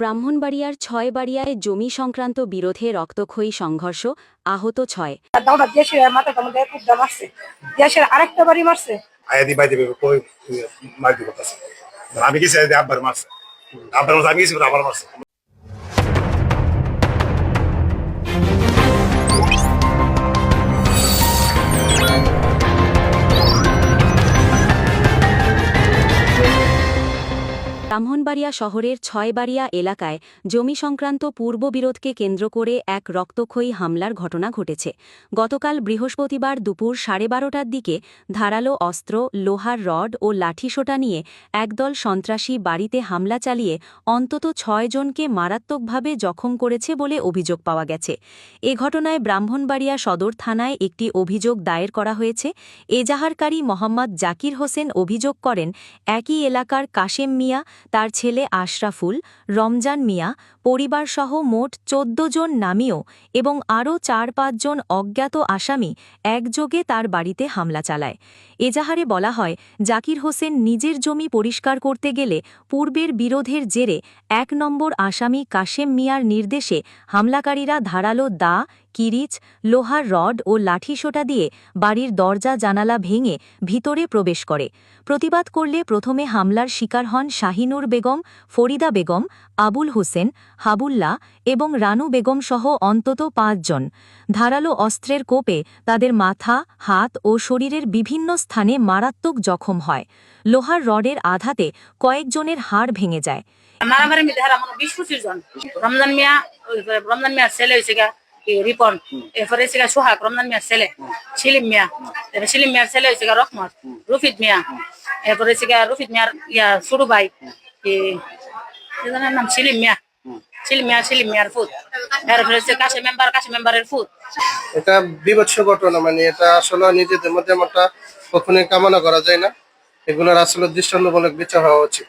ব্রাহ্মণবাড়িয়ার ছয় বাড়িয়ায় জমি সংক্রান্ত বিরোধে রক্তক্ষয়ী সংঘর্ষ আহত ছয়। দেশের মাথাটা মধ্যে কুদ্দা মারছে দেশের আরেকটা বাড়ি মারছে। আয়া বাইতে কই মার দিব আমি গেছি আব্বার মারছে। আব্বার মারছে, আমি গেছি আবার মারছে। ব্রাহ্মণবাড়িয়া শহরের ছয়বাড়িয়া এলাকায় জমি সংক্রান্ত পূর্ববিরোধকে কেন্দ্র করে এক রক্তক্ষয়ী হামলার ঘটনা ঘটেছে। গতকাল বৃহস্পতিবার দুপুর সাড়ে বারোটার দিকে ধারালো অস্ত্র, লোহার রড ও লাঠিসোঁটা নিয়ে একদল সন্ত্রাসী বাড়িতে হামলা চালিয়ে অন্তত ছয়জনকে মারাত্মকভাবে জখম করেছে বলে অভিযোগ পাওয়া গেছে। এ ঘটনায় ব্রাহ্মণবাড়িয়া সদর থানায় একটি অভিযোগ দায়ের করা হয়েছে। এজাহারকারী মোহাম্মদ জাকির হোসেন অভিযোগ করেন, একই এলাকার কাশেম মিয়া তার ছেলে আশরাফুল, রমজান মিয়া, পরিবারসহ মোট চোদ্দ জন নামীয় এবং আরও চার পাঁচজন অজ্ঞাত আসামি একযোগে তার বাড়িতে হামলা চালায়। এজাহারে বলা হয়, জাকির হোসেন নিজের জমি পরিষ্কার করতে গেলে পূর্বের বিরোধের জেরে এক নম্বর আসামি কাশেম মিয়ার নির্দেশে হামলাকারীরা ধারালো দা কিরিচ, লোহার রড ও লাঠিসোঁটা দিয়ে বাড়ির দরজা জানালা ভেঙে ভিতরে প্রবেশ করে। প্রতিবাদ করলে প্রথমে হামলার শিকার হন শাহিনুর বেগম, ফরিদা বেগম, আবুল হোসেন হাবুল্লা এবং রানু বেগম সহ অন্তত পাঁচজন ধারালো অস্ত্রের কোপে তাদের মাথা, হাত ও শরীরের বিভিন্ন স্থানে মারাত্মক জখম হয়। লোহার রডের আঘাতে কয়েকজনের হাড় ভেঙে যায়। মারামারি বিশ পঁচিশ জন। রমজান মিয়া রমজান মিয়ার ছেলে হয়েছে রিপন এরপরে হয়েছে গা সোহাগ রমজান মিয়ার ছেলে মিয়া এরপরে মিয়ার ছেলে হয়েছে রহমত রফিদ মিয়া এরপরে হয়েছে গা রফিদ নাম সিলিম মিয়া সিলিম মিয়া মিয়ার ফুট এরপরে হচ্ছে কাশি মেম্বার কাশি মেম্বারের ফুট এটা বিভৎস ঘটনা মানে এটা আসলে নিজেদের মধ্যে একটা কখনোই কামনা করা যায় না। এগুলোর আসলে দৃষ্টান্তমূলক বিচার হওয়া উচিত।